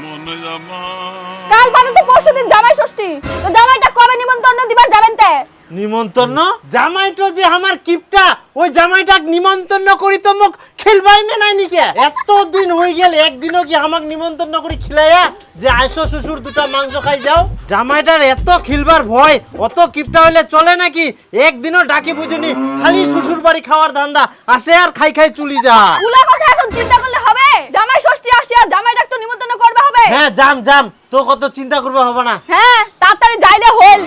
মনে জামা। কাল বাদে তো পরশু দিন জামাই ষষ্ঠী। তো জামাইটা কবে নিমন্ত্রণ দিবার যাবেন তে? নিমন্ত্রণ? জামাইটো যে আমার কিপটা ওই জামাইটাক নিমন্ত্রণ করি তো মোক খেলবাই মে নাই নিকে? এত দিন হয়ে গেল একদিনও কি আমাক নিমন্ত্রণ করি খিলাইয়া যে আইসো শ্বশুর দুটা মাংস খাই যাও? জামাইটার এত খিলবার ভয় অত কিপটা হইলে চলে নাকি? একদিনও ডাকি বুঝুনি খালি শ্বশুর বাড়ি খাওয়ার ধান্দা আসে আর খাই খাই চুলি যা উলা কথা এখন চিন্তা করলে হবে? জামাই ষষ্ঠী আসিয়া জামাইটা তো নিমন্ত্রণ করবে হবে হ্যাঁ জাম জাম তো কত চিন্তা করবে হবে না। হ্যাঁ তাড়াতাড়ি যাইলে হল।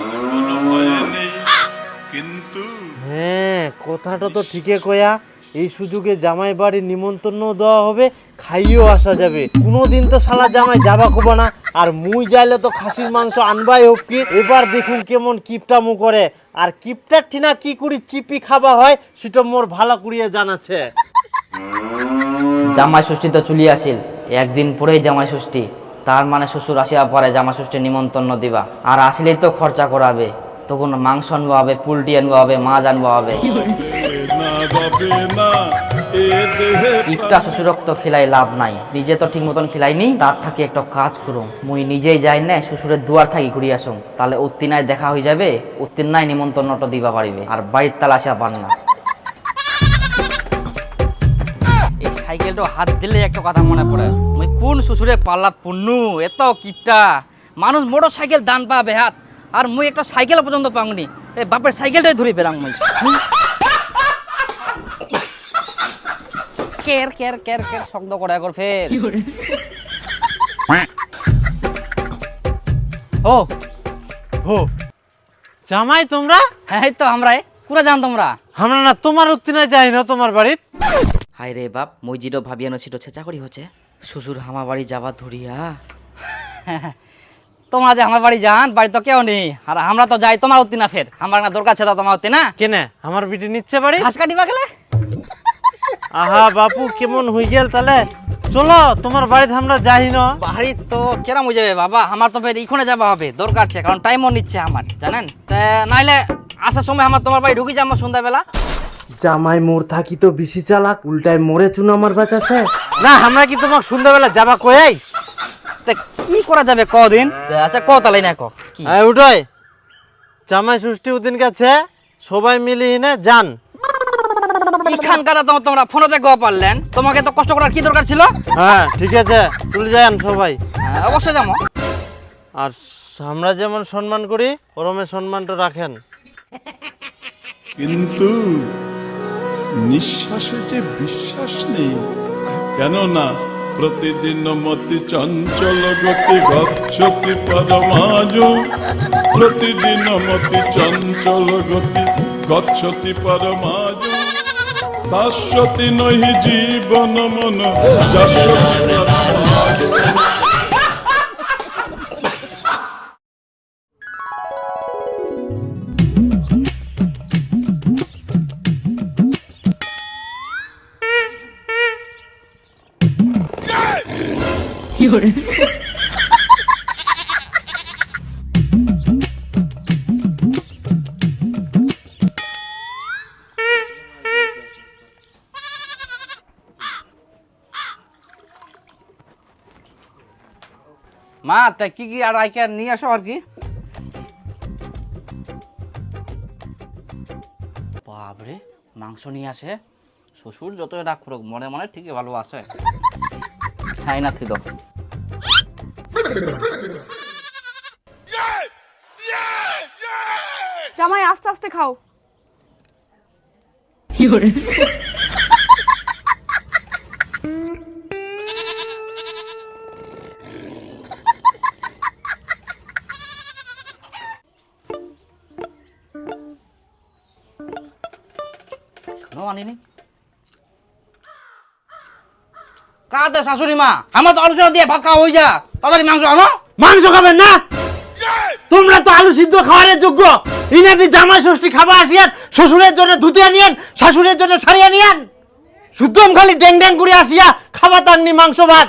কিন্তু হ্যাঁ কথাটা তো ঠিকই কয়া। এই সুযোগে জামাই বাড়ির নিমন্ত্রণ দেওয়া হবে খাইয়েও আসা যাবে। কোনোদিন তো শালা জামাই যাবা কব না আর মুই যাইলে তো খাসির মাংস আনবাই হোক কি। এবার দেখুন কেমন কিপটা মু করে। আর কিপটার ঠিনা কি করি চিপি খাবা হয় সেটা মোর ভালো করিয়া জানাছে। জামাই ষষ্ঠী তো চলি আসিল। একদিন পরেই জামাই ষষ্ঠী। তার মানে শ্বশুর আসিয়া পরে জামা ষষ্ঠী নিমন্ত্রণ দিবা। আর আসলেই তো খরচা করাবে। তখন মাংস আনব হবে পুলটি আনব হবে, মাছ আনব হবে। না যাবে না এ দেহে ইপটা শ্বশুরক তো খিলাই লাভ নাই। নিজে তো ঠিক মতন খিলাইনি তার থাকি একটা কাজ করুম। মুই নিজেই যাই না, শ্বশুরের দুয়ার থাকি ঘুরি আসুম। তাহলে উত্তিনায় দেখা হয়ে যাবে উত্তিনায় নিমন্ত্রণটা দিবা পারিবে। আর বাড়ির তালা আসিয়া পান না। সাইকেলটা হাত দিলে একটা কথা মনে পড়ে। মুই কোন শ্বশুরে পাল্লাত পুন্নু এত কিপটা। মানুষ মোটর সাইকেল দান পাবে হাত আর মুই একটা সাইকেল পর্যন্ত পাওনি। এই বাপের সাইকেলটাই ধরে পেলাম মুই। কের কের কের কের শব্দ করে একর ফের। ও। হো জামাই তোমরা? হ্যাঁ তো আমরা পুরা জান তোমরা? আমরা না তোমার উত্তিনে যাই না তোমার বাড়িত। হাই রে বাপ মইজিরও ভাবিয়ানো ছিল ছেচা করি হচ্ছে শ্বশুর হামা বাড়ি যাবার ধরিয়া তোমরা যে আমার বাড়ি যান বাড়ি তো কেউ নেই আর আমরা তো যাই তোমার অতি না ফের আমার না দরকার ছিল তোমার অতি না? কেনে? আমার বিটি নিচ্ছে বাড়ি ঘাস কাটিবা গেলে আহা বাপু কেমন হয়ে গেল তাহলে চলো তোমার বাড়িতে আমরা যাই না। বাড়ি তো কেরাম হয়ে যাবে বাবা আমার তো ফের ইখনে যাবা হবে দরকার আছে কারণ টাইমও নিচ্ছে আমার জানেন? তা নাইলে আসার সময় আমার তোমার বাড়ি ঢুকি যাব সন্ধ্যাবেলা। জামাই মোর থাকি তো বেশি চালাক উল্টায় মরে চুন আমার বাঁচাছে না আমরা কি তোমাকে সন্ধ্যাবেলা যাবা কয়াই তা কি করা যাবে কদিন আচ্ছা ক তালাই না ক কি? এই জামাই ষষ্ঠী উদিন কাছে সবাই মিলে এনে যান। ইখান কাদা তো তোমরা ফোনেতে গো পারলেন। তোমাকে তো কষ্ট করার কি দরকার ছিল? হ্যাঁ ঠিক আছে চলে যান সবাই। হ্যাঁ, অবশ্যই যাব। আর আমরা যেমন সম্মান করি ওরমের সম্মানটা রাখেন। কিন্তু নিঃশ্বাসে যে বিশ্বাস নেই, কেননা প্রতিদিন মতি চঞ্চল গতি গচ্ছতি পরমাজ প্রতিদিন মতি চঞ্চল গতি গচ্ছতি পরমাজ শাশ্বতী নহি জীবন মন যশতি মা, তা কি কি, আর আইকে নিয়ে আসো আর কি? বাবরে মাংস নিয়ে আসে। শ্বশুর যতই রাগ করুক, মনে মনে ঠিকই ভালো আছে খাই না দেখো জামাই আস্তে আস্তে খাও। শোনো আনিনি কাতে শাশুড়ি মা? আমার তো আলোচনা দিয়ে ভাত খাওয়া হয়ে যা তাড়াতাড়ি মাংস আনো। মাংস খাবেন না? তোমরা তো আলু সিদ্ধ খাওয়ার যোগ্য। ইনাদি জামাই ষষ্ঠী খাবা আসিয়ান, শ্বশুরের জন্য ধুতে আনিয়েন, শাশুড়ের জন্য শাড়ি আনিয়েন। শুদ্ধম খালি ড্যাং ড্যাং করে আসিয়া খাবার তাননি মাংস ভাত।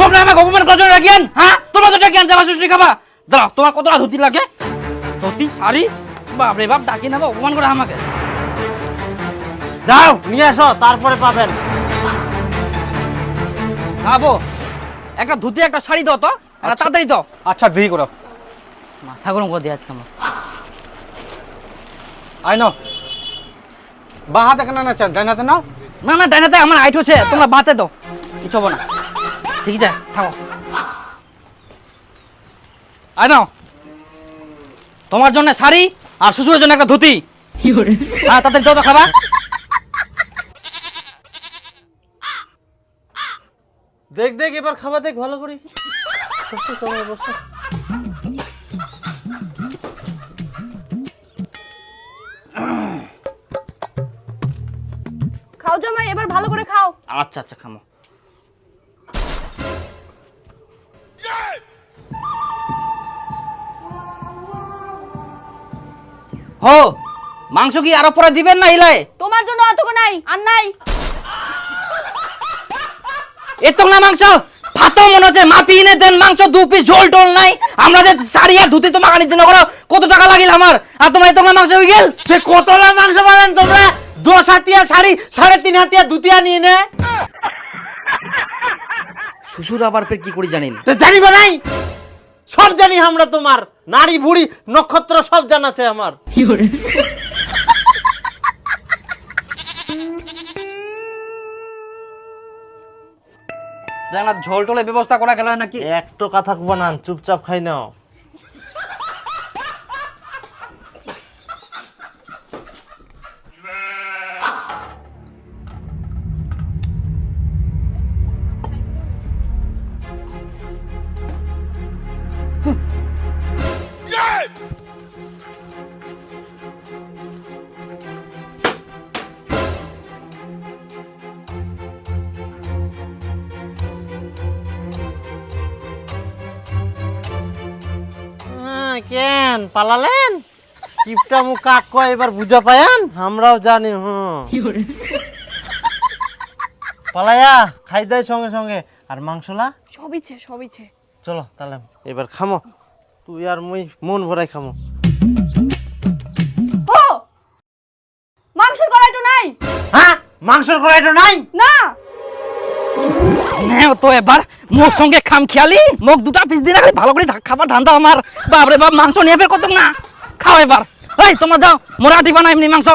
তোমরা আমাকে অপমান করছ রাখিয়েন হ্যাঁ? তোমরা তো ডাকিয়ান যাবা ষষ্ঠী খাবা দাঁড়াও, তোমার কতটা ধুতি লাগে? ধুতি, শাড়ি? বাপরে বাপ ডাকি নেব অপমান করে আমাকে। যাও নিয়ে আসো তারপরে পাবেন। খাব। একটা ধুতি একটা শাড়ি দাও তো আর তাড়াতাড়ি দাও। আচ্ছা দেরি করো। মাথা গরম করে দিয়ে আজকে আমার। আই নাও। বা হাতে কেন না চান ডান হাতে নাও। না না ডাইনাতে আমার হাইট হচ্ছে তোমরা বাতে দাও। কিছু হবে না। ঠিক আছে থাকো আয় নাও। তোমার জন্য শাড়ি আর শ্বশুরের জন্য একটা ধুতি। হ্যাঁ তাদের দাও তো খাবা দেখ দেখ এবার খাবার দেখ ভালো করে। খাও জামাই এবার ভালো করে খাও। আচ্ছা আচ্ছা খামো। হো মাংস কি আরও পরে দিবেন না ইলায় তোমার জন্য অতকো নাই আর নাই। এত না মাংস? ভাতও মনে হচ্ছে মাপি এনে দেন মাংস দু পিস ঝোল টোল নাই। আমরা যে শাড়ি আর ধুতি তোমাকে আনি দিন করো কত টাকা লাগিল আমার? আর তোমার এত না মাংস হয়ে গেল? কতলা মাংস পাবেন তোমরা? দশ হাতিয়া শাড়ি সাড়ে তিন হাতিয়া দুতিয়া নিয়ে নে। শ্বশুর আবার ফের কি করি জানিন? তো জানিব নাই? সব জানি আমরা তোমার। নারী বুড়ি নক্ষত্র সব জানাছে আমার। জানা ঝোল টোলের ব্যবস্থা করা গেল নাকি? একটু কথা বানান চুপচাপ খাই নাও। কেন পালালেন। কিপটা মুখ কাক কয় এবার বুঝা পায়ান? আমরাও জানি হুম। পালায়া খাই দেয় সঙ্গে সঙ্গে। আর মাংসলা? সবিছে সবিছে চলো তাহলে এবার খামো। তুই আর মুই মন ভরাই খামো। ও! মাংসের কড়াইটা নাই। হ্যাঁ? মাংসের কড়াইটা নাই? না হ্যাঁ তো এবার মুখ সঙ্গে খাম খেয়ালি, মুখ দুটা পিস দিন ভালো করে খাবার ধান্দা আমার। বাপরে বাপ, মাংস নিয়ে বের কত না। খাও এবার। এই, তোমরা যাও, মোরা দিবা না এমনি মাংস।